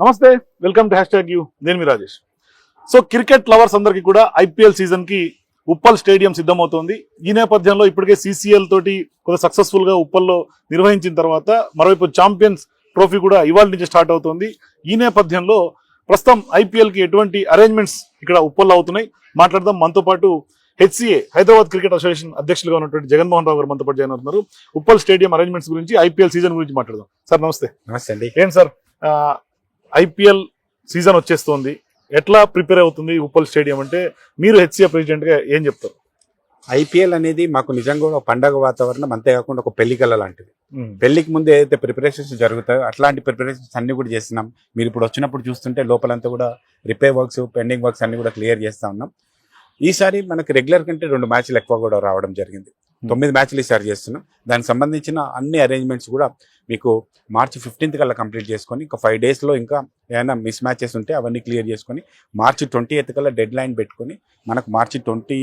నమస్తే welcome to hash tag U నేను మీ రాజేష్. సో క్రికెట్ లవర్స్ అందరికీ కూడా ఐపీఎల్ సీజన్కి ఉప్పల్ స్టేడియం సిద్ధమవుతోంది. ఈ నేపథ్యంలో ఇప్పటికే సీసీఎల్ తోటి కొంత సక్సెస్ఫుల్గా ఉప్పల్లో నిర్వహించిన తర్వాత మరోవైపు ఛాంపియన్స్ ట్రోఫీ కూడా ఇవాళ నుంచి స్టార్ట్ అవుతోంది. ఈ నేపథ్యంలో ప్రస్తుతం ఐపీఎల్కి ఎటువంటి అరేంజ్మెంట్స్ ఇక్కడ ఉప్పల్లో అవుతున్నాయి? మాట్లాడదాం. మనతో పాటు హెచ్సిఏ హైదరాబాద్ క్రికెట్ అసోసియేషన్ అధ్యక్షులుగా ఉన్నటువంటి జగన్మోహన్ రావు గారు మనతో పాటు జాయిన్ అవుతున్నారు. ఉప్పల్ స్టేడియం అరేంజ్మెంట్స్ గురించి ఐపీఎల్ సీజన్ గురించి మాట్లాడదాం. సార్ నమస్తే. నమస్తే అండి. ఏంటి సార్? ఐపీఎల్ సీజన్ వచ్చేస్తోంది. ఎట్లా ప్రిపేర్ అవుతుంది ఉప్పల్ స్టేడియం అంటే మీరు హెచ్సిఏ ప్రెసిడెంట్గా ఏం చెప్తారు? ఐపీఎల్ అనేది మాకు నిజంగా కూడా ఒక పండగ వాతావరణం అంతేకాకుండా ఒక పెళ్ళి కళ లాంటిది పెళ్ళికి ముందు ఏదైతే ప్రిపరేషన్స్ జరుగుతాయో అట్లాంటి ప్రిపరేషన్స్ అన్ని కూడా చేస్తున్నాం. మీరు ఇప్పుడు వచ్చినప్పుడు చూస్తుంటే లోపలంతా కూడా రిపేర్ వర్క్స్ పెండింగ్ వర్క్స్ అన్ని కూడా క్లియర్ చేస్తా ఉన్నాం. ఈసారి మనకి రెగ్యులర్ కంటే రెండు మ్యాచ్లు ఎక్కువ కూడా రావడం జరిగింది. తొమ్మిది మ్యాచ్లు ఈసారి చేస్తున్నాం. దానికి సంబంధించిన అన్ని అరేంజ్మెంట్స్ కూడా మీకు మార్చి ఫిఫ్టీన్త్ కల్లా కంప్లీట్ చేసుకొని ఇంకా ఫైవ్ డేస్లో ఇంకా ఏమైనా మిస్ మ్యాచెస్ ఉంటే అవన్నీ క్లియర్ చేసుకొని మార్చి ట్వంటీ ఎయిత్ కల్లా డెడ్ లైన్ పెట్టుకొని మనకు మార్చి ట్వంటీ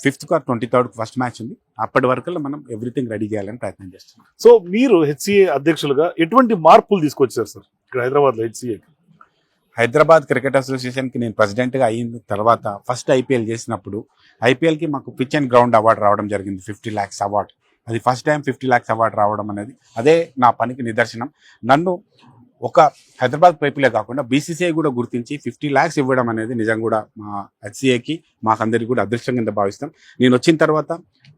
ఫిఫ్త్ కా ట్వంటీ థర్డ్ ఫస్ట్ మ్యాచ్ ఉంది. అప్పటి వరకు మనం ఎవ్రీథింగ్ రెడీ చేయాలని ప్రయత్నం చేస్తున్నాం. సో మీరు హెచ్సిఏ అధ్యక్షులుగా ఎటువంటి మార్పులు తీసుకొచ్చారు సార్? ఇక్కడ హైదరాబాద్లో హెచ్సిఏ హైదరాబాద్ క్రికెట్ అసోసియేషన్కి నేను ప్రెసిడెంట్గా అయిన తర్వాత ఫస్ట్ ఐపీఎల్ చేసినప్పుడు ఐపీఎల్కి మాకు పిచ్ అండ్ గ్రౌండ్ అవార్డు రావడం జరిగింది ఫిఫ్టీ ల్యాక్స్ అవార్డు అది first time fifty lakhs award రావడం అనేది అదే నా పనికి నిదర్శనం. నన్ను ఒక హైదరాబాద్ పైపులే కాకుండా బీసీసీఐ కూడా గుర్తించి ఫిఫ్టీ ల్యాక్స్ ఇవ్వడం అనేది నిజం కూడా మా హెచ్సిఏకి మాకందరికి కూడా అదృష్టం కింద భావిస్తాం. నేను వచ్చిన తర్వాత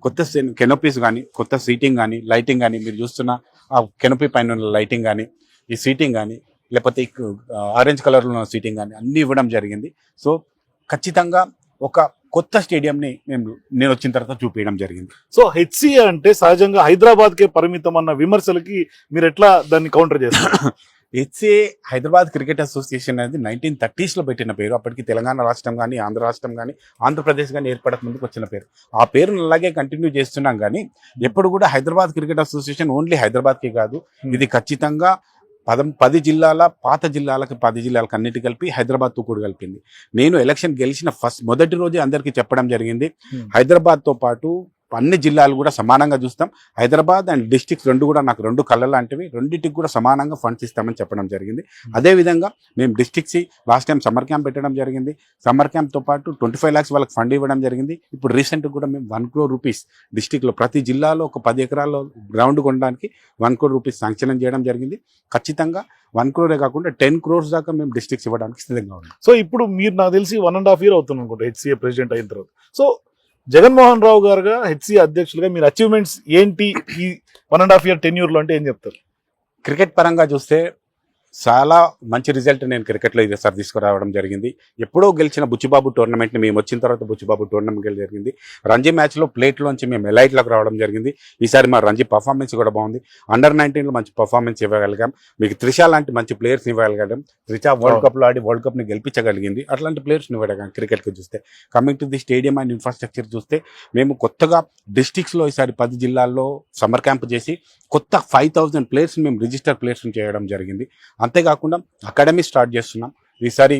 కొత్త కెనోపీస్ కానీ కొత్త సీటింగ్ కానీ లైటింగ్ కానీ మీరు చూస్తున్న ఆ కెనోపీ పైన ఉన్న లైటింగ్ కానీ ఈ సీటింగ్ కానీ లేకపోతే ఆరెంజ్ కలర్లో ఉన్న సీటింగ్ కానీ అన్నీ ఇవ్వడం జరిగింది. సో ఖచ్చితంగా ఒక కొత్త స్టేడియంని మేము నేను వచ్చిన తర్వాత చూపించడం జరిగింది. సో హెచ్సిఏ అంటే సహజంగా హైదరాబాద్ కే పరిమితం అన్న విమర్శలకి మీరు ఎట్లా దాన్ని కౌంటర్ చేస్తారు? హెచ్ఏ హైదరాబాద్ క్రికెట్ అసోసియేషన్ అనేది నైన్టీన్ థర్టీస్లో పెట్టిన పేరు. అప్పటికి తెలంగాణ రాష్ట్రం కానీ ఆంధ్ర రాష్ట్రం కానీ ఆంధ్రప్రదేశ్ కానీ ఏర్పడక ముందుకు వచ్చిన పేరు. ఆ పేరును అలాగే కంటిన్యూ చేస్తున్నాం కానీ ఎప్పుడు కూడా హైదరాబాద్ క్రికెట్ అసోసియేషన్ ఓన్లీ హైదరాబాద్కి కాదు. ఇది ఖచ్చితంగా పదం పది జిల్లాల పాత జిల్లాలకు పది జిల్లాలకు అన్నిటి కలిపి హైదరాబాద్తో కూడా కలిపింది నేను ఎలక్షన్ గెలిచిన ఫస్ట్ మొదటి రోజే అందరికీ చెప్పడం జరిగింది. హైదరాబాద్తో పాటు అన్ని జిల్లాలు కూడా సమానంగా చూస్తాం. హైదరాబాద్ అండ్ డిస్టిక్స్ రెండు కూడా నాకు రెండు కళ్ళ లాంటివి. రెండింటికి కూడా సమానంగా ఫండ్స్ ఇస్తామని చెప్పడం జరిగింది. అదే విధంగా మేము districts last time summer camp పెట్టడం జరిగింది. సమ్మర్ క్యాంప్తో పాటు ట్వంటీ ఫైవ్ ల్యాక్స్ వాళ్ళకి ఫండ్ ఇవ్వడం జరిగింది. ఇప్పుడు రీసెంట్ కూడా మేము వన్ క్రోర్ రూపీస్ డిస్టిక్లో ప్రతి జిల్లాలో ఒక పది ఎకరాల్లో గ్రౌండ్ కొనడానికి వన్ క్రోర్ రూపీస్ శాంక్షన్ చేయడం జరిగింది. ఖచ్చితంగా వన్ క్రోరే కాకుండా టెన్ క్రోర్స్ దాకా మేము డిస్టిక్స్ ఇవ్వడానికి సిద్ధంగా ఉన్నాం. సో ఇప్పుడు మీరు నాకు తెలిసి వన్ అండ్ హాఫ్ ఇయర్ అవుతుంది అనుకుంటా హెచ్సిఏ ప్రెసిడెంట్ అయిన తర్వాత. సో జగన్మోహన్ రావు గారుగా హెచ్సి అధ్యక్షులుగా మీరు అచీవ్మెంట్స్ ఏంటి ఈ వన్ అండ్ హాఫ్ ఇయర్ టెన్యూర్లో అంటే ఏం చెప్తారు? క్రికెట్ పరంగా చూస్తే చాలా మంచి రిజల్ట్ నేను క్రికెట్లో ఈసారి తీసుకురావడం జరిగింది. ఎప్పుడో గెలిచిన బుచ్చిబాబు టోర్నమెంట్ని మేము వచ్చిన తర్వాత బుచ్చిబాబు టోర్నమెంట్ గెలి జరిగింది రంజీ మ్యాచ్లో ప్లేట్లోంచి మేము ఎలైట్లోకి రావడం జరిగింది. ఈసారి మా రంజీ పర్ఫార్మెన్స్ కూడా బాగుంది. అండర్ నైన్టీన్లో మంచి పర్ఫార్మెన్స్ ఇవ్వగలిగాం. మీకు త్రిష లాంటి మంచి ప్లేయర్స్ ఇవ్వగలిగాం. త్రిష వరల్డ్ కప్లో ఆడి వరల్డ్ కప్ని గెలిపించగలిగింది. అట్లాంటి ప్లేయర్స్ని ఇవ్వగలిగాం క్రికెట్కి చూస్తే. Coming to the stadium and infrastructure చూస్తే మేము కొత్తగా డిస్టిక్స్లో ఈసారి పది జిల్లాల్లో సమ్మర్ క్యాంప్ చేసి కొత్త ఫైవ్ థౌజండ్ ప్లేయర్స్ మేము రిజిస్టర్ ప్లేయర్స్ని చేయడం జరిగింది. అంతేకాకుండా అకాడమీ స్టార్ట్ చేస్తున్నాం. ఈసారి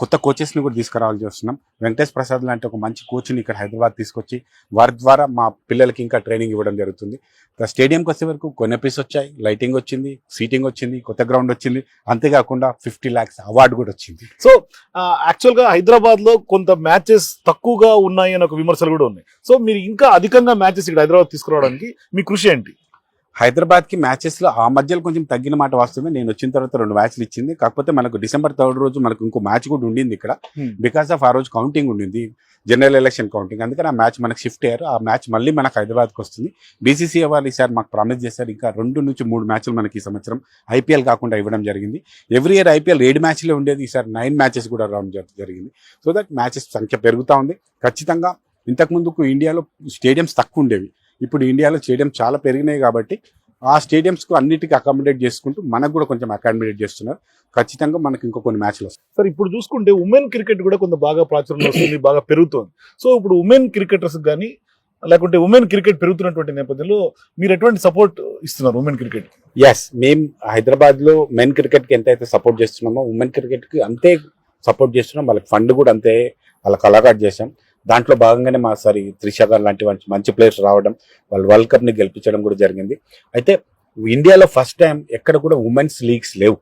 కొత్త కోచెస్ని కూడా తీసుకురావాల్సి చేస్తున్నాం. వెంకటేష్ ప్రసాద్ లాంటి ఒక మంచి కోచ్ని ఇక్కడ హైదరాబాద్ తీసుకొచ్చి వారి ద్వారా మా పిల్లలకి ఇంకా ట్రైనింగ్ ఇవ్వడం జరుగుతుంది. స్టేడియంకి వచ్చే వరకు కొన్ని పీస్ వచ్చాయి. లైటింగ్ వచ్చింది సీటింగ్ వచ్చింది కొత్త గ్రౌండ్ వచ్చింది. అంతేకాకుండా ఫిఫ్టీ ల్యాక్స్ అవార్డు కూడా వచ్చింది. సో యాక్చువల్గా హైదరాబాద్లో కొంత మ్యాచెస్ తక్కువగా ఉన్నాయి అని ఒక విమర్శలు కూడా ఉన్నాయి. సో మీరు ఇంకా అధికంగా మ్యాచెస్ ఇక్కడ హైదరాబాద్ తీసుకురావడానికి మీ కృషి ఏంటి? హైదరాబాద్కి మ్యాచెస్లో ఆ మధ్యలో కొంచెం తగ్గిన మాట వాస్తవమే. నేను వచ్చిన తర్వాత రెండు మ్యాచ్లు ఇచ్చింది. కాకపోతే మనకు డిసెంబర్ థర్డ్ రోజు మనకు ఇంకో మ్యాచ్ కూడా ఉండింది ఇక్కడ. Hmm. బికాస్ ఆఫ్ ఆ రోజు కౌంటింగ్ ఉండింది. జనరల్ ఎలక్షన్ కౌంటింగ్ అందుకని ఆ మ్యాచ్ మనకు షిఫ్ట్ అయ్యారు. ఆ మ్యాచ్ మళ్ళీ మనకు హైదరాబాద్కి వస్తుంది. బీసీసీఐ వాళ్ళు ఈసారి మాకు ప్రామిస్ చేశారు. ఇంకా రెండు నుంచి మూడు మ్యాచ్లు మనకి ఈ సంవత్సరం ఐపీఎల్ కాకుండా ఇవ్వడం జరిగింది. ఎవ్రీ ఇయర్ ఐపీఎల్ ఏడు మ్యాచ్లే ఉండేది. ఈసారి నైన్ మ్యాచెస్ కూడా రావడం జరి- జరిగింది. సో దట్ మ్యాచెస్ సంఖ్య పెరుగుతూ ఉంది. ఖచ్చితంగా ఇంతకు ముందుకు ఇండియాలో స్టేడియంస్ తక్కువ ఉండేవి. ఇప్పుడు ఇండియాలో స్టేడియం చాలా పెరిగినాయి కాబట్టి ఆ స్టేడియంస్కు అన్నిటికీ అకామిడేట్ చేసుకుంటూ మనకు కూడా కొంచెం అకామిడేట్ చేస్తున్నారు. ఖచ్చితంగా మనకి ఇంకో కొన్ని మ్యాచ్లు వస్తాయి. సార్ ఇప్పుడు చూసుకుంటే ఉమెన్ క్రికెట్ కూడా కొంత బాగా ప్రాచుర్యం వస్తుంది బాగా పెరుగుతోంది. సో ఇప్పుడు ఉమెన్ క్రికెటర్స్ కానీ లేకుంటే ఉమెన్ క్రికెట్ పెరుగుతున్నటువంటి నేపథ్యంలో మీరు ఎటువంటి సపోర్ట్ ఇస్తున్నారు ఉమెన్ క్రికెట్? ఎస్ మేము హైదరాబాద్లో మెన్ క్రికెట్కి ఎంతైతే సపోర్ట్ చేస్తున్నామో ఉమెన్ క్రికెట్కి అంతే సపోర్ట్ చేస్తున్నాం. వాళ్ళకి ఫండ్ కూడా అంతే వాళ్ళకి అలాట్ చేసాం దాంట్లో భాగంగానే మా సారి త్రిష గారు లాంటి మంచి మంచి ప్లేయర్స్ రావడం వాళ్ళు వరల్డ్ కప్ని గెలిపించడం కూడా జరిగింది. అయితే ఇండియాలో ఫస్ట్ టైం ఎక్కడ కూడా ఉమెన్స్ లీగ్స్ లేవు.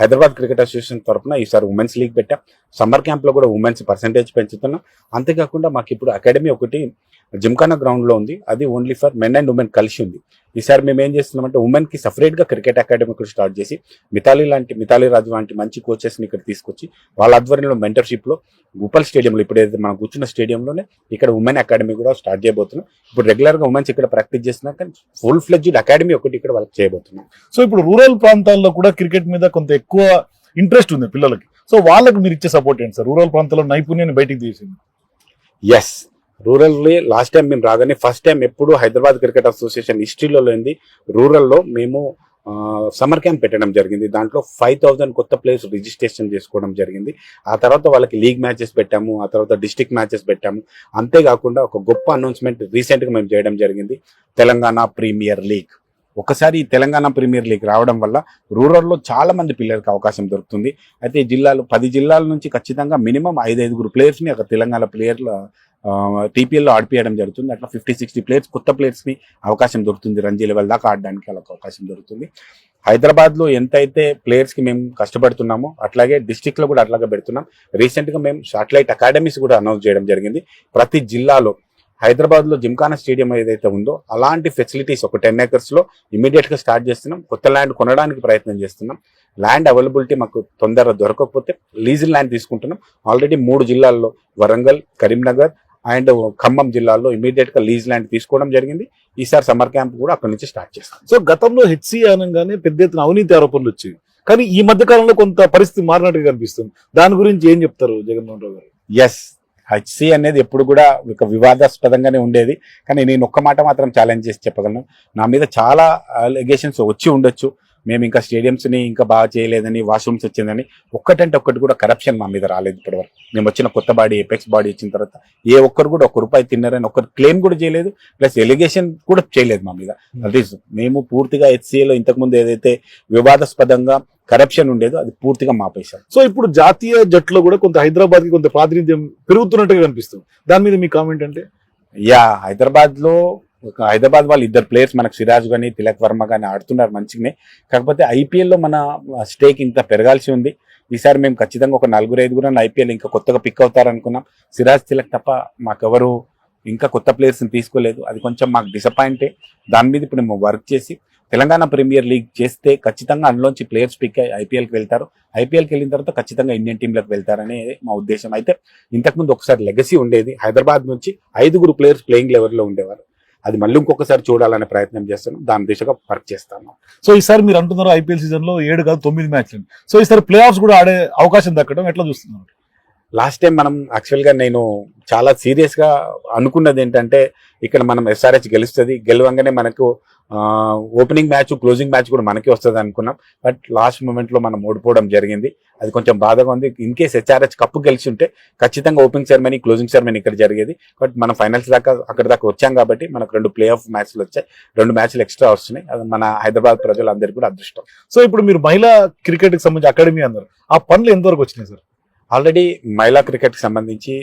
హైదరాబాద్ క్రికెట్ అసోసియేషన్ తరఫున ఈసారి ఉమెన్స్ లీగ్ పెట్టాం. సమ్మర్ క్యాంప్లో కూడా ఉమెన్స్ పర్సంటేజ్ పెంచుతున్నాం. అంతేకాకుండా మాకు ఇప్పుడు అకాడమీ ఒకటి జిమ్ఖానా గ్రౌండ్లో ఉంది. అది only for men and women కలిసి ఉంది. ఈసారి మేము ఏం చేస్తున్నామంటే ఉమెన్కి సపరేట్గా క్రికెట్ అకాడమీ కూడా స్టార్ట్ చేసి మితాలి లాంటి మితాలి రాజు లాంటి మంచి కోచెస్ని ఇక్కడ తీసుకొచ్చి వాళ్ళ ఆధ్వర్యంలో మెంటర్షిప్లో ఉప్పల్ స్టేడియంలో ఇప్పుడు ఏదైతే మనం కూర్చున్న స్టేడియంలోనే ఇక్కడ ఉమెన్ అకాడమీ కూడా స్టార్ట్ చేయబోతున్నాం. ఇప్పుడు రెగ్యులర్గా ఉమెన్స్ ఇక్కడ ప్రాక్టీస్ చేస్తున్నాం కానీ ఫుల్ ఫ్లెడ్జ్డ్ అకాడమీ ఒకటి ఇక్కడ వాళ్ళకి చేయబోతున్నాం. సో ఇప్పుడు రూరల్ ప్రాంతాల్లో కూడా క్రికెట్ మీద కొంత ఎక్కువ ఇంట్రెస్ట్ ఉంది పిల్లలకి. సో వాళ్ళకి మీరు ఇచ్చే సపోర్ట్ ఏంటి సార్? రూరల్ ప్రాంతాల్లో నైపుణ్యాన్ని బయటికి తీసింది ఎస్ రూరల్ లాస్ట్ టైం మేము రాగానే ఫస్ట్ టైం ఎప్పుడు హైదరాబాద్ క్రికెట్ అసోసియేషన్ హిస్టరీలో లేనిది రూరల్లో మేము సమ్మర్ క్యాంప్ పెట్టడం జరిగింది. దాంట్లో ఫైవ్ థౌజండ్ కొత్త ప్లేయర్స్ రిజిస్ట్రేషన్ చేసుకోవడం జరిగింది. ఆ తర్వాత వాళ్ళకి లీగ్ మ్యాచెస్ పెట్టాము. ఆ తర్వాత డిస్ట్రిక్ట్ మ్యాచెస్ పెట్టాము. అంతేకాకుండా ఒక గొప్ప అనౌన్స్మెంట్ రీసెంట్గా మేము చేయడం జరిగింది. Telangana premier league. ఒకసారి తెలంగాణ ప్రీమియర్ లీగ్ రావడం వల్ల రూరల్లో చాలా మంది పిల్లలకి అవకాశం దొరుకుతుంది. అయితే జిల్లాలు పది జిల్లాల నుంచి ఖచ్చితంగా మినిమం ఐదు ఐదుగురు ప్లేయర్స్ని అక్కడ తెలంగాణ ప్లేయర్ల టీపీఎల్లో ఆడిపియడం జరుగుతుంది. అట్లా ఫిఫ్టీ సిక్స్టీ ప్లేయర్స్ కొత్త ప్లేయర్స్ని అవకాశం దొరుకుతుంది రంజీ లెవెల్ దాకా ఆడడానికి వాళ్ళకి అవకాశం దొరుకుతుంది. హైదరాబాద్లో ఎంతైతే ప్లేయర్స్కి మేము కష్టపడుతున్నామో అట్లాగే డిస్టిక్లో కూడా అట్లాగే పెడుతున్నాం. రీసెంట్గా మేము సాటిలైట్ అకాడమీస్ కూడా అనౌన్స్ చేయడం జరిగింది. ప్రతి జిల్లాలో హైదరాబాద్లో జిమ్ఖానా స్టేడియం ఏదైతే ఉందో అలాంటి ఫెసిలిటీస్ ఒక టెన్ ఏకర్స్లో ఇమీడియట్గా స్టార్ట్ చేస్తున్నాం. కొత్త ల్యాండ్ కొనడానికి ప్రయత్నం చేస్తున్నాం. ల్యాండ్ అవైలబిలిటీ మాకు తొందరగా దొరకకపోతే లీజ్ ల్యాండ్ తీసుకుంటున్నాం. ఆల్రెడీ మూడు జిల్లాల్లో వరంగల్ కరీంనగర్ అండ్ ఖమ్మం జిల్లాల్లో ఇమీడియట్గా లీజ్ ల్యాండ్ తీసుకోవడం జరిగింది. ఈసారి సమ్మర్ క్యాంప్ కూడా అక్కడి నుంచి స్టార్ట్ చేస్తాం. సో గతంలో హెచ్సి అనగానే పెద్ద ఎత్తున అవినీతి ఆరోపణలు వచ్చాయి. కానీ ఈ మధ్య కాలంలో కొంత పరిస్థితి మారినట్టుగా కనిపిస్తుంది. దాని గురించి ఏం చెప్తారు జగన్మోహన్ రావు గారు? ఎస్ హెచ్సి అనేది ఎప్పుడు కూడా ఒక వివాదాస్పదంగానే ఉండేది. కానీ నేను ఒక్క మాట మాత్రం ఛాలెంజ్ చేసి చెప్పగలను. నా మీద చాలా అలిగేషన్స్ వచ్చి ఉండొచ్చు. మేము ఇంకా స్టేడియంస్ని ఇంకా బాగా చేయలేదని వాష్రూమ్స్ వచ్చిందని ఒక్కటంటే ఒక్కటి కూడా కరప్షన్ మా మీద రాలేదు ఇప్పటివరకు. మేము వచ్చిన కొత్త బాడీ ఎపెక్స్ బాడీ వచ్చిన తర్వాత ఏ ఒక్కరు కూడా ఒక్క రూపాయి తిన్నారని ఒక్కరు క్లెయిమ్ కూడా చేయలేదు ప్లస్ ఎలిగేషన్ కూడా చేయలేదు మా మీద. అది మేము పూర్తిగా హెచ్సిఏలో ఇంతకుముందు ఏదైతే వివాదాస్పదంగా కరప్షన్ ఉండేదో అది పూర్తిగా మాపేశాం సో ఇప్పుడు జాతీయ జట్టులో కూడా కొంత హైదరాబాద్కి కొంత ప్రాతినిధ్యం పెరుగుతున్నట్టుగా కనిపిస్తుంది. దాని మీద మీ కామెంట్ అంటే? యా హైదరాబాద్లో ఒక హైదరాబాద్ వాళ్ళు ఇద్దరు ప్లేయర్స్ మనకు సిరాజ్ కానీ తిలక్ వర్మ కానీ ఆడుతున్నారు మంచిగానే. కాకపోతే ఐపీఎల్లో మన స్టేక్ ఇంత పెరగాల్సి ఉంది. ఈసారి మేము ఖచ్చితంగా ఒక నలుగురు ఐదుగురు ఐపీఎల్ ఇంకా కొత్తగా పిక్ అవుతారనుకున్నాం సిరాజ్ తిలక్ తప్ప మాకెవరు ఇంకా కొత్త ప్లేయర్స్ తీసుకోలేదు. అది కొంచెం మాకు డిసప్పాయింటే దాని మీద ఇప్పుడు మేము వర్క్ చేసి తెలంగాణ ప్రీమియర్ లీగ్ చేస్తే ఖచ్చితంగా అందులోంచి ప్లేయర్స్ పిక్ అయ్యి ఐపీఎల్కి వెళ్తారు. ఐపీఎల్కి వెళ్ళిన తర్వాత ఖచ్చితంగా ఇండియన్ టీంలకు వెళ్తారనే మా ఉద్దేశం. అయితే ఇంతకుముందు ఒకసారి లెగసీ ఉండేది. హైదరాబాద్ నుంచి ఐదుగురు ప్లేయర్స్ ప్లేయింగ్ లెవెల్లో ఉండేవారు. అది మళ్ళీ ఇంకొకసారి చూడాలనే ప్రయత్నం చేస్తున్నాం దాని దిశగా వర్క్ చేస్తాను. సో ఈసారి మీరు అంటున్నారు ఐపీఎల్ సీజన్లో ఏడు కాదు తొమ్మిది మ్యాచ్లు సో ఈసారి ప్లే ఆఫ్స్ కూడా ఆడే అవకాశం దక్కడం ఎట్లా చూస్తున్నారు? లాస్ట్ టైం మనం యాక్చువల్గా నేను చాలా సీరియస్గా అనుకున్నది ఏంటంటే ఇక్కడ మనం ఎస్ఆర్హెచ్ గెలుస్తుంది. గెలవంగానే మనకు ఓపెనింగ్ మ్యాచ్ క్లోజింగ్ మ్యాచ్ కూడా మనకే వస్తుంది అనుకున్నాం. బట్ లాస్ట్ మూమెంట్లో మనం ఓడిపోవడం జరిగింది. అది కొంచెం బాధగా ఉంది. ఇన్ కేస్ హెచ్ఆర్హెచ్ కప్పు గెలిచి ఉంటే ఖచ్చితంగా ఓపెనింగ్ సెరమనీ క్లోజింగ్ సెరమనీ ఇక్కడ జరిగేది. బట్ మనం ఫైనల్స్ దాకా అక్కడ దాకా వచ్చాం కాబట్టి మనకు రెండు ప్లే ఆఫ్ మ్యాచ్లు వచ్చాయి. రెండు మ్యాచ్లు ఎక్స్ట్రా వస్తున్నాయి. అది మన హైదరాబాద్ ప్రజలందరికీ కూడా అదృష్టం. సో ఇప్పుడు మీరు మహిళా క్రికెట్కి సంబంధించి అకాడమీ అన్నారు. ఆ పనులు ఎంతవరకు వచ్చినాయి సార్? ఆల్రెడీ మహిళా క్రికెట్కి సంబంధించి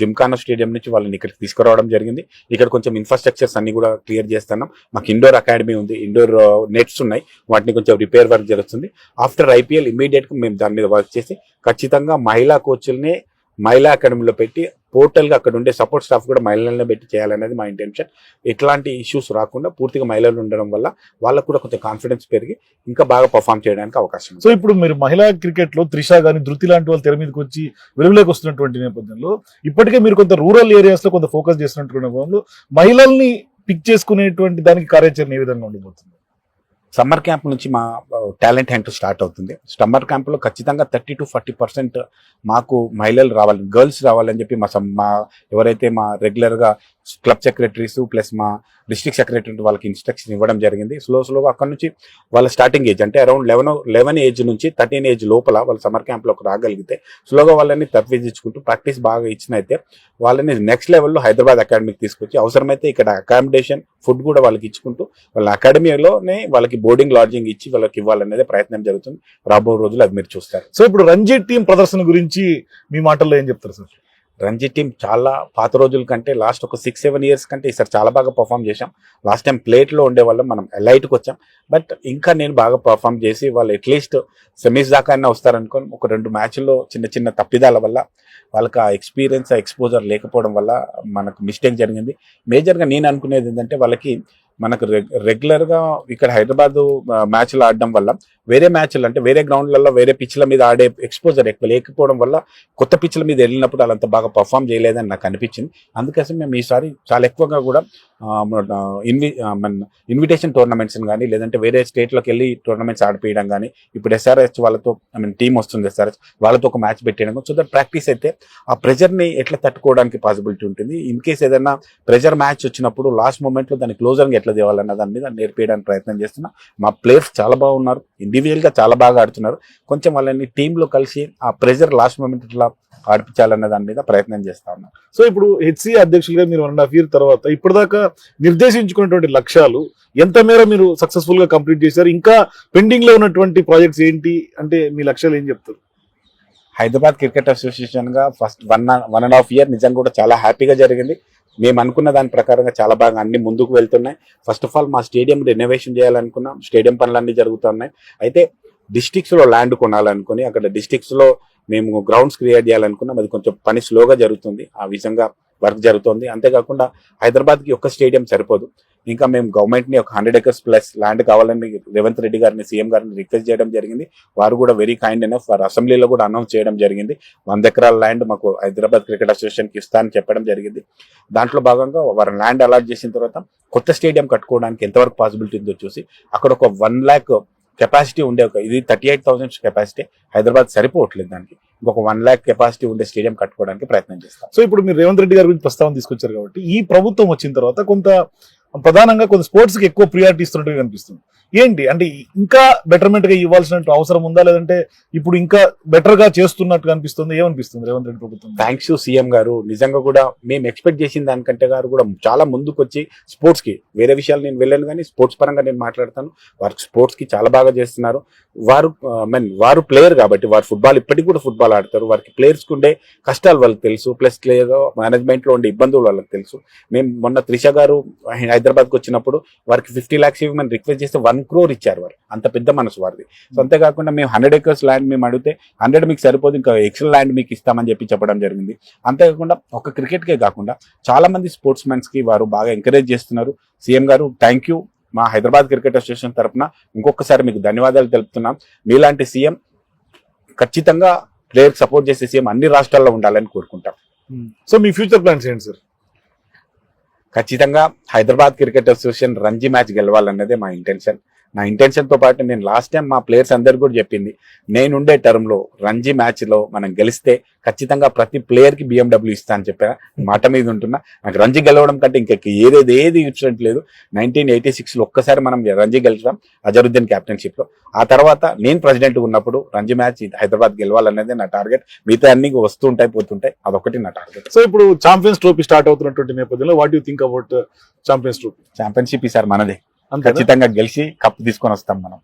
జిమ్ఖానా స్టేడియం నుంచి వాళ్ళని ఇక్కడికి తీసుకురావడం జరిగింది. ఇక్కడ కొంచెం ఇన్ఫ్రాస్ట్రక్చర్స్ అన్ని కూడా క్లియర్ చేస్తున్నాం. మాకు ఇండోర్ అకాడమీ ఉంది. ఇండోర్ నెట్స్ ఉన్నాయి. వాటిని కొంచెం రిపేర్ వర్క్ జరుగుతుంది. ఆఫ్టర్ ఐపీఎల్ ఇమీడియట్గా మేము దాని మీద వర్క్ చేసి ఖచ్చితంగా మహిళా కోచ్లనే మహిళా అకాడమీలో పెట్టి పోర్టల్గా అక్కడ ఉండే సపోర్ట్ స్టాఫ్ కూడా మహిళలను పెట్టి చేయాలనేది మా ఇంటెన్షన్ ఎట్లాంటి ఇష్యూస్ రాకుండా పూర్తిగా మహిళలు ఉండడం వల్ల వాళ్ళకు కూడా కొంచెం కాన్ఫిడెన్స్ పెరిగి ఇంకా బాగా పర్ఫామ్ చేయడానికి అవకాశం సో ఇప్పుడు మీరు మహిళా క్రికెట్లో త్రిష కానీ ధృతి లాంటి వాళ్ళు తెర మీదకి వచ్చి వెలుగులోకి వస్తున్నటువంటి నేపథ్యంలో ఇప్పటికే మీరు కొంత రూరల్ ఏరియాస్లో కొంత ఫోకస్ చేస్తున్నటువంటి నేపథ్యంలో మహిళల్ని పిక్ చేసుకునేటువంటి దానికి కార్యాచరణ ఏ విధంగా ఉండబోతుంది? సమ్మర్ క్యాంప్ నుంచి మా టాలెంట్ హంట్ స్టార్ట్ అవుతుంది. సమ్మర్ క్యాంప్లో ఖచ్చితంగా థర్టీ టు ఫార్టీ పర్సెంట్ మాకు మహిళలు రావాలి గర్ల్స్ రావాలని చెప్పి మా సమ్- మా ఎవరైతే మా రెగ్యులర్గా క్లబ్ సెక్రటరీస్ ప్లస్ మా డిస్ట్రిక్ట్ సెక్రటరీ వాళ్ళకి ఇన్స్ట్రక్షన్ ఇవ్వడం జరిగింది. స్లో స్లోగా అక్కడ నుంచి వాళ్ళ స్టార్టింగ్ ఏజ్ అంటే అరౌండ్ లెవెన్ లెవెన్ ఏజ్ నుంచి థర్టీన్ ఏజ్ లోపల వాళ్ళు సమ్మర్ క్యాంప్లోకి రాగలిగితే స్లోగా వాళ్ళని తప్పించుకుంటూ ప్రాక్టీస్ బాగా ఇచ్చినైతే వాళ్ళని నెక్స్ట్ లెవెల్లో హైదరాబాద్ అకాడమీకి తీసుకొచ్చి అవసరమైతే ఇక్కడ అకామిడేషన్ ఫుడ్ కూడా వాళ్ళకి ఇచ్చుకుంటూ వాళ్ళ అకాడమీలోనే వాళ్ళకి బోర్డింగ్ లాడ్జింగ్ ఇచ్చి వాళ్ళకి ఇవ్వాలనేది ప్రయత్నం జరుగుతుంది. రాబో రోజులు అది మీరు చూస్తారు. సో ఇప్పుడు రంజీ టీం ప్రదర్శన గురించి మీ మాటల్లో ఏం చెప్తారు సార్? రంజీ టీం చాలా పాత రోజుల కంటే లాస్ట్ ఒక సిక్స్ సెవెన్ ఇయర్స్ కంటే ఈసారి చాలా బాగా పర్ఫామ్ చేశాం. లాస్ట్ టైం ప్లేట్లో ఉండేవాళ్ళం మనం ఎలైట్కి వచ్చాం. బట్ ఇంకా నేను బాగా పర్ఫామ్ చేసి వాళ్ళు అట్లీస్ట్ సెమీస్ దాకా అయినా వస్తారనుకోని ఒక రెండు మ్యాచ్ల్లో చిన్న చిన్న తప్పిదాల వల్ల వాళ్ళకి ఆ ఎక్స్పీరియన్స్ ఆ ఎక్స్పోజర్ లేకపోవడం వల్ల మనకు మిస్టేక్ జరిగింది. మేజర్గా నేను అనుకునేది ఏంటంటే వాళ్ళకి మనకు రెగ్యులర్గా ఇక్కడ హైదరాబాద్ మ్యాచ్లు ఆడడం వల్ల వేరే మ్యాచ్లు అంటే వేరే గ్రౌండ్లలో వేరే పిచ్ల మీద ఆడే ఎక్స్పోజర్ ఎక్కువ లేకపోవడం వల్ల కొత్త పిచ్ల మీద వెళ్ళినప్పుడు వాళ్ళంత బాగా పర్ఫామ్ చేయలేదని నాకు అనిపించింది. అందుకోసం మేము ఈసారి చాలా ఎక్కువగా కూడా మన ఇన్వి మన ఇన్విటేషన్ టోర్నమెంట్స్ కానీ లేదంటే వేరే స్టేట్లోకి వెళ్ళి టోర్నమెంట్స్ ఆడిపించడం కానీ ఇప్పుడు ఎస్ఆర్ఎస్ వాళ్ళతో ఐ మీన్ టీం వస్తుంది ఎస్ఆర్ఎస్ వాళ్ళతో ఒక మ్యాచ్ పెట్టడం సో దట్ ప్రాక్టీస్ అయితే ఆ ప్రెజర్ని ఎట్లా తట్టుకోవడానికి పాసిబిలిటీ ఉంటుంది. ఇన్ కేస్ ఏదైనా ప్రెజర్ మ్యాచ్ వచ్చినప్పుడు లాస్ట్ మూమెంట్లో దాన్ని క్లోజర్గా ఎట్లా తేవాలన్న దాని మీద నేర్పించడానికి ప్రయత్నం చేస్తున్నా. మా ప్లేయర్స్ చాలా బాగున్నారు. ఇండివిజువల్గా చాలా బాగా ఆడుతున్నారు. కొంచెం వాళ్ళని టీంలో కలిసి ఆ ప్రెజర్ లాస్ట్ మూమెంట్ ఇట్లా ఆడిపించాలన్న దాని మీద ప్రయత్నం చేస్తా ఉన్నాం. సో ఇప్పుడు హెచ్సి అధ్యక్షులుగా మీరు వన్ అండ్ హాఫ్ ఇయర్ తర్వాత ఇప్పటిదాకా నిర్దేశించుకున్నటువంటి లక్ష్యాలు ఎంత మేర మీరు సక్సెస్ఫుల్గా కంప్లీట్ చేశారు? ఇంకా పెండింగ్లో ఉన్నటువంటి ప్రాజెక్ట్స్ ఏంటి? అంటే మీ లక్ష్యాలు ఏం చెప్తారు? Hyderabad cricket అసోసియేషన్గా first one one and half year నిజంగా కూడా చాలా హ్యాపీగా జరిగింది. మేము అనుకున్న దాని ప్రకారంగా చాలా బాగా అన్ని ముందుకు వెళ్తున్నాయి. ఫస్ట్ ఆఫ్ ఆల్ మా స్టేడియం రెనోవేషన్ చేయాలనుకున్నాం. స్టేడియం పనులన్నీ జరుగుతున్నాయి. అయితే డిస్టిక్స్లో ల్యాండ్ కొనాలనుకుని అక్కడ డిస్టిక్స్లో మేము గ్రౌండ్స్ క్రియేట్ చేయాలనుకున్నాం. అది కొంచెం పని స్లోగా జరుగుతుంది. ఆ విధంగా వర్క్ జరుగుతుంది. అంతేకాకుండా హైదరాబాద్కి ఒక్క స్టేడియం సరిపోదు. ఇంకా మేము గవర్నమెంట్ని ఒక హండ్రెడ్ ఎకర్స్ ప్లస్ ల్యాండ్ కావాలని రేవంత్ రెడ్డి గారిని సీఎం గారిని రిక్వెస్ట్ చేయడం జరిగింది. వారు కూడా వెరీ కైండ్ ఎనఫ్ వారు అసెంబ్లీలో కూడా అనౌన్స్ చేయడం జరిగింది. వంద ఎకరాల ల్యాండ్ మాకు హైదరాబాద్ క్రికెట్ అసోసియేషన్కి ఇస్తా అని చెప్పడం జరిగింది. దాంట్లో భాగంగా వారు ల్యాండ్ అలాట్ చేసిన తర్వాత కొత్త స్టేడియం కట్టుకోవడానికి ఎంతవరకు పాసిబిలిటీ ఉందో చూసి అక్కడ ఒక వన్ ల్యాక్ కెపాసిటీ ఉండే ఒక ఇది thirty eight thousand capacity Hyderabad సరిపోవట్లేదు దానికి. ఇంకొక వన్ ల్యాక్ కెపాసిటీ ఉండే స్టేడియం కట్టుకోవడానికి ప్రయత్నం చేస్తాం. సో ఇప్పుడు మీరు రేవంత్ రెడ్డి గారి గురించి ప్రస్తావన తీసుకొచ్చారు కాబట్టి ఈ ప్రభుత్వం వచ్చిన తర్వాత కొంత ప్రధానంగా కొంత స్పోర్ట్స్కి ఎక్కువ ప్రియారిటీ ఇస్తున్నట్టుగా కనిపిస్తుంది. ఏంటి? అంటే ఇంకా బెటర్మెంట్గా ఇవ్వాల్సిన అవసరం ఉందా? లేదంటే ఇప్పుడు ఇంకా బెటర్గా చేస్తున్నట్టు అనిపిస్తుంది? ఏమనిపిస్తుంది రేవంత్ రెడ్డి ప్రభుత్వం? థ్యాంక్స్ సీఎం గారు. నిజంగా కూడా మేము ఎక్స్పెక్ట్ చేసిన దానికంటే గారు కూడా చాలా ముందుకు వచ్చి స్పోర్ట్స్కి వేరే విషయాలు నేను వెళ్ళాను కానీ స్పోర్ట్స్ పరంగా నేను మాట్లాడతాను. వారు స్పోర్ట్స్కి చాలా బాగా చేస్తున్నారు. వారు మీన్ వారు ప్లేయర్ కాబట్టి వారు ఫుట్బాల్ ఇప్పటికి కూడా ఫుట్బాల్ ఆడతారు. వారికి ప్లేయర్స్ ఉండే కష్టాలు వాళ్ళకి తెలుసు. ప్లస్ మేనేజ్మెంట్లో ఉండే ఇబ్బందులు వాళ్ళకి తెలుసు. మేము మొన్న త్రిష గారు హైదరాబాద్ వచ్చినప్పుడు వారికి ఫిఫ్టీ లాక్స్ ఇవ్వమని రిక్వెస్ట్ చేస్తే వన్ క్రోర్ ఇచ్చారు వారు. అంత పెద్ద మనసు వారిది. సో అంతేకాకుండా మేము హండ్రెడ్ ఎకర్స్ ల్యాండ్ మేము అడిగితే హండ్రెడ్ మీకు సరిపోదు ఇంకా ఎక్స్ట్రా ల్యాండ్ మీకు ఇస్తామని చెప్పి చెప్పడం జరిగింది. అంతేకాకుండా ఒక క్రికెట్కే కాకుండా చాలా మంది స్పోర్ట్స్ మెన్స్కి వారు బాగా ఎంకరేజ్ చేస్తున్నారు. సీఎం గారు థ్యాంక్ యూ మా హైదరాబాద్ క్రికెట్ అసోసియేషన్ తరపున ఇంకొకసారి మీకు ధన్యవాదాలు తెలుపుతున్నాం. మీలాంటి సీఎం ఖచ్చితంగా ప్లేయర్ సపోర్ట్ చేసే సీఎం అన్ని రాష్ట్రాల్లో ఉండాలని కోరుకుంటాం. సో మీ ఫ్యూచర్ ప్లాన్స్ ఏంటి సార్? ఖచ్చితంగా Hyderabad cricket association Ranji match గెలవాలన్నదే మా ఇంటెన్షన్. నా ఇంటెన్షన్తో పాటు నేను లాస్ట్ టైం మా ప్లేయర్స్ అందరు కూడా చెప్పింది నేనుండే టర్మ్లో రంజీ మ్యాచ్లో మనం గెలిస్తే ఖచ్చితంగా ప్రతి ప్లేయర్కి బిఎండబ్ల్యూ ఇస్తా అని చెప్పా. మాట మీద ఉంటున్నా. నాకు రంజీ గెలవడం కంటే ఇంకా ఏదేది ఏది ఇన్సిడెంట్ లేదు. నైన్టీన్ ఎయిటీ సిక్స్లో ఒక్కసారి మనం రంజీ గెలిచాం అజరుద్దీన్ కెప్టెన్షిప్లో. ఆ తర్వాత నేను ప్రెసిడెంట్ ఉన్నప్పుడు రంజీ మ్యాచ్ హైదరాబాద్ గెలవాలనేది నా టార్గెట్ మిగతా అన్ని వస్తుంటాయి పోతుంటాయి. అదొకటి నా టార్గెట్ సో ఇప్పుడు ఛాంపియన్స్ ట్రోఫీ స్టార్ట్ అవుతున్నటువంటి నేపథ్యంలో what you think about champions trophy championship ఈసారి మనదే. ఖచ్చితంగా గెలిచి కప్ తీసుకొని వస్తాం మనం.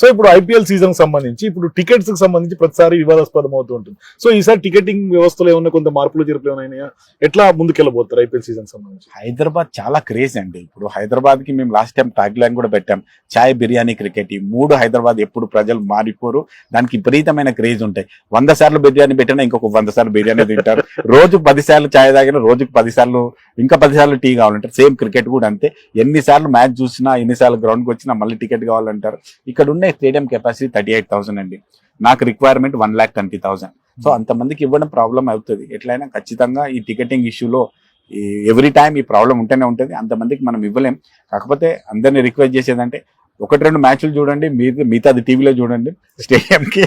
సో ఇప్పుడు ఐపీఎల్ సీజన్ సంబంధించి ఇప్పుడు టికెట్స్కి సంబంధించి ప్రతిసారి వివాదాస్పదం అవుతూ ఉంటుంది. సో ఈసారి టికెటింగ్ వ్యవస్థలో ఏమన్నా కొంత మార్పులు చేర్పులు ఏమైనా ఎట్లా ముందుకెళ్ళబోతారు ఐపీఎల్ సీజన్ సంబంధించి? హైదరాబాద్ చాలా క్రేజ్ అండి. ఇప్పుడు హైదరాబాద్కి మేము లాస్ట్ టైం ట్యాగ్ లైన్ కూడా పెట్టాం. చాయ్ బిర్యానీ క్రికెట్ ఈ మూడు హైదరాబాద్ ఎప్పుడు ప్రజలు మారిపోరు. దానికి విపరీతమైన క్రేజ్ ఉంటాయి. వంద సార్లు బిర్యానీ పెట్టినా ఇంకొక వంద సార్లు బిర్యానీ తింటారు. రోజు పది సార్లు చాయ్ తాగినా రోజుకి పది సార్లు ఇంకా పది సార్లు టీ కావాలంటారు. సేమ్ క్రికెట్ కూడా అంతే. ఎన్నిసార్లు మ్యాచ్ చూసినా ఎన్నిసార్లు గ్రౌండ్కి వచ్చినా మళ్ళీ టికెట్ కావాలంటారు. ఇక్కడ ఉన్న stadium capacity thirty eight thousand అండి. నాకు requirement one lakh twenty thousand so అంతమందికి ఇవ్వడం ప్రాబ్లం అవుతుంది. ఎట్లయినా ఖచ్చితంగా ఈ టికెటింగ్ ఇష్యూలో ఈ ఎవ్రీ టైం ఈ ప్రాబ్లం ఉంటూనే ఉంటుంది. అంతమందికి మనం ఇవ్వలేం. కాకపోతే అందరిని రిక్వెస్ట్ చేసేదంటే ఒకటి రెండు మ్యాచ్లు చూడండి మీరు మిగతాది టీవీలో చూడండి. స్టేడియం కి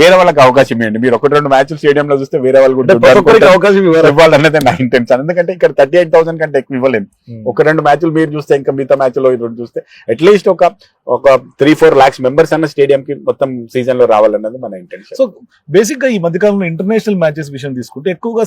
వేరే వాళ్ళకి అవకాశం ఇవ్వండి. మీరు ఒకటి రెండు మ్యాచ్లు స్టేడియం లో చూస్తే వేరే వాళ్ళు కూడా అవకాశం ఇవ్వాలి. ఇవ్వాలన్నదే నా ఇంటెన్షన్ ఎందుకంటే ఇక్కడ థర్టీ ఎయిట్ థౌసండ్ కంటే ఎక్కువ ఇవ్వలేం. ఒక రెండు మ్యాచ్లు మీరు చూస్తే ఇంకా మిగతా మ్యాచ్లో రెండు చూస్తే అట్లీస్ట్ ఒక ఒక త్రీ ఫోర్ లాక్స్ మెంబర్స్ అన్న స్టేడియం కి మొత్తం సీజన్లో రావాలన్నది మన ఇంటెన్షన్ సో బేసిక్గా ఈ మధ్యకాలంలో ఇంటర్నేషనల్ మ్యాచెస్ విషయం తీసుకుంటే ఎక్కువగా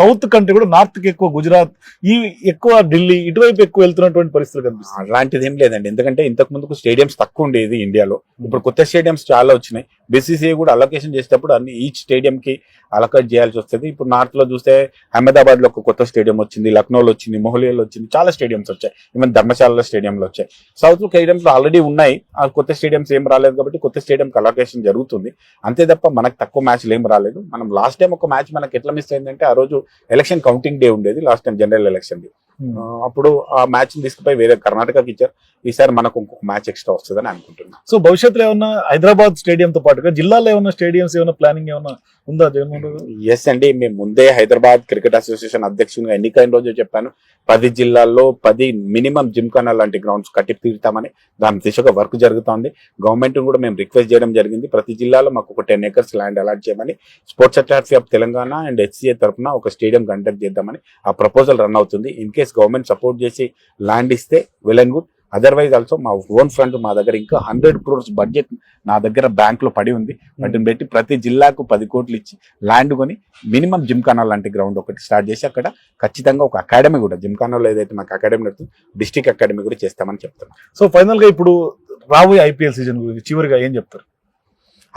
సౌత్ కంటే కూడా నార్త్కి ఎక్కువ గుజరాత్ ఈ ఎక్కువ ఢిల్లీ ఇటువైపు ఎక్కువ వెళ్తున్నటువంటి పరిస్థితులు కనిపిస్తుంది అలాంటిది ఏం లేదండి. ఎందుకంటే ఇంతకు ముందుకు స్టేడియంస్ తక్కువ ఉండేది ఇండియాలో. ఇప్పుడు కొత్త స్టేడియంస్ చాలా వచ్చినాయి. బీసీసీఐ కూడా అలొకేషన్ చేసేటప్పుడు అన్ని ఈచ్ స్టేడియంకి అలొకేట్ చేయాల్సి వస్తుంది. ఇప్పుడు నార్త్లో చూస్తే అహ్మదాబాద్లో ఒక కొత్త స్టేడియం వచ్చింది లక్నోలో వచ్చింది మొహలియాలో వచ్చింది చాలా స్టేడియంస్ వచ్చాయి. ఈవెన్ ధర్మశాలలో స్టేడియంలో వచ్చాయి. సౌత్లో ఆల్రెడీ ఉన్నాయి. ఆ కొత్త స్టేడియంస్ ఏం రాలేదు కాబట్టి కొత్త స్టేడియంకి అలొకేషన్ జరుగుతుంది. అంతే తప్ప మనకు తక్కువ మ్యాచ్లు ఏం రాలేదు. మనం లాస్ట్ టైం ఒక మ్యాచ్ మనకి ఎట్లా మిస్ అయిందంటే ఆ రోజు ఎలక్షన్ కౌంటింగ్ డే ఉండేది last time general election day అప్పుడు ఆ మ్యాచ్ తీసుకుపోయి వేరే కర్ణాటకకి ఇచ్చారు. ఈసారి మనకు ఇంకొక మ్యాచ్ ఎక్స్ట్రా వస్తుందని అనుకుంటున్నాను సో భవిష్యత్తులో ఏమన్నా హైదరాబాద్ స్టేడియం తో పాటుగా జిల్లాలో ఏమన్నా స్టేడియంస్ ఏమన్నా ప్లానింగ్ ఏమన్నా ఉందా జగన్మోహన్? ఎస్ అండి. మేము ముందే హైదరాబాద్ క్రికెట్ అసోసియేషన్ అధ్యక్షునిగా ఎన్నికైన రోజు చెప్పాను. పది జిల్లాల్లో పది మినిమం జిమ్ఖానా లాంటి గ్రౌండ్స్ కట్టి తీరుతామని దాని దిశగా వర్క్ జరుగుతోంది. గవర్నమెంట్ కూడా మేము రిక్వెస్ట్ చేయడం జరిగింది. ప్రతి జిల్లాలో మాకు ఒక టెన్ ఎకర్స్ ల్యాండ్ అలాట్ చేయమని sports authority of Telangana and HCA తరఫున ఒక స్టేడియం కండక్ట్ చేద్దామని ఆ ప్రపోజల్ రన్ అవుతుంది. ఇన్ కేస్ గవర్నమెంట్ సపోర్ట్ చేసి ల్యాండ్ ఇస్తే well and good otherwise also మా ఓన్ ఫండ్ మా దగ్గర ఇంకా హండ్రెడ్ క్రోర్స్ బడ్జెట్ నా దగ్గర బ్యాంక్లో పడి ఉంది. వాటిని పెట్టి ప్రతి జిల్లాకు పది కోట్లు ఇచ్చి ల్యాండ్ కొని మినిమం జిమ్ఖానా లాంటి గ్రౌండ్ ఒకటి స్టార్ట్ చేసి అక్కడ ఖచ్చితంగా ఒక అకాడమీ కూడా జిమ్ఖానాలో ఏదైతే మాకు అకాడమీ నడుతుంది డిస్టిక్ అకాడమీ కూడా చేస్తామని చెప్తున్నాం. సో ఫైనల్గా ఇప్పుడు రాబోయే ఐపీఎల్ సీజన్ గురించి చివరిగా ఏం చెప్తారు?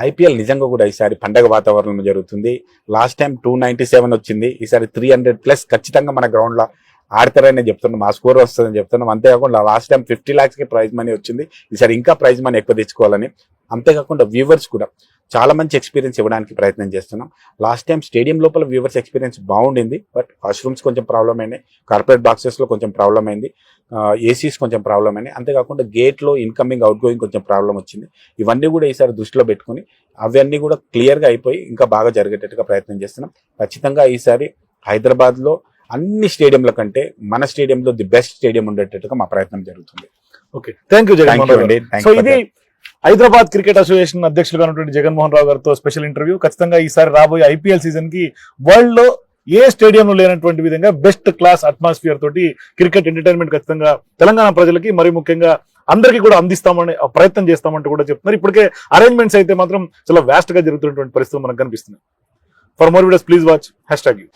ఐపీఎల్ నిజంగా కూడా ఈసారి పండగ వాతావరణం జరుగుతుంది. Last time two ninety seven వచ్చింది. ఈసారి త్రీ హండ్రెడ్ ప్లస్ ఖచ్చితంగా మన గ్రౌండ్లో ఆడతారని చెప్తున్నాం మా స్కోర్ వస్తుందని చెప్తున్నాం. అంతేకాకుండా లాస్ట్ టైం ఫిఫ్టీ ల్యాక్స్కి ప్రైజ్ మనీ వచ్చింది. ఈసారి ఇంకా ప్రైజ్ మనీ ఎక్కువ తెచ్చుకోవాలని. అంతేకాకుండా వ్యూవర్స్ కూడా చాలా మంచి ఎక్స్పీరియన్స్ ఇవ్వడానికి ప్రయత్నం చేస్తున్నాం. లాస్ట్ టైం స్టేడియం లోపల వ్యూవర్స్ ఎక్స్పీరియన్స్ బాగుండింది. బట్ వాష్రూమ్స్ కొంచెం ప్రాబ్లం అయినాయి. కార్పొరేట్ బాక్సెస్లో కొంచెం ప్రాబ్లం అయింది. ఏసీస్ కొంచెం ప్రాబ్లం అయినాయి. అంతేకాకుండా గేట్లో ఇన్కమింగ్ అవుట్ గోయింగ్ కొంచెం ప్రాబ్లం వచ్చింది. ఇవన్నీ కూడా ఈసారి దృష్టిలో పెట్టుకుని అవన్నీ కూడా క్లియర్గా అయిపోయి ఇంకా బాగా జరిగేటట్టుగా ప్రయత్నం చేస్తున్నాం. ఖచ్చితంగా ఈసారి హైదరాబాద్లో అన్ని స్టేడియంల కంటే మన స్టేడియంలో ది బెస్ట్ స్టేడియం ఉండేటట్టుగా మా ప్రయత్నం జరుగుతుంది. ఓకే. థ్యాంక్ యూ సో ఇది. హైదరాబాద్ క్రికెట్ అసోసియేషన్ అధ్యక్షులుగా ఉన్నటువంటి జగన్మోహన్ రావు గారితో స్పెషల్ ఇంటర్వ్యూ. ఖచ్చితంగా ఈసారి రాబోయే ఐపీఎల్ సీజన్కి వరల్డ్లో ఏ స్టేడియంలో లేనటువంటి విధంగా బెస్ట్ క్లాస్ అట్మాస్ఫియర్ తోటి క్రికెట్ ఎంటర్టైన్మెంట్ ఖచ్చితంగా తెలంగాణ ప్రజలకి మరి ముఖ్యంగా అందరికీ కూడా అందిస్తామని ప్రయత్నం చేస్తామంటూ కూడా చెప్తున్నారు. ఇప్పటికే అరేంజ్మెంట్స్ అయితే మాత్రం చాలా వ్యాస్ట్గా జరుగుతున్నటువంటి పరిస్థితులు మనకు కనిపిస్తున్నాయి. For more videos please watch hash tag U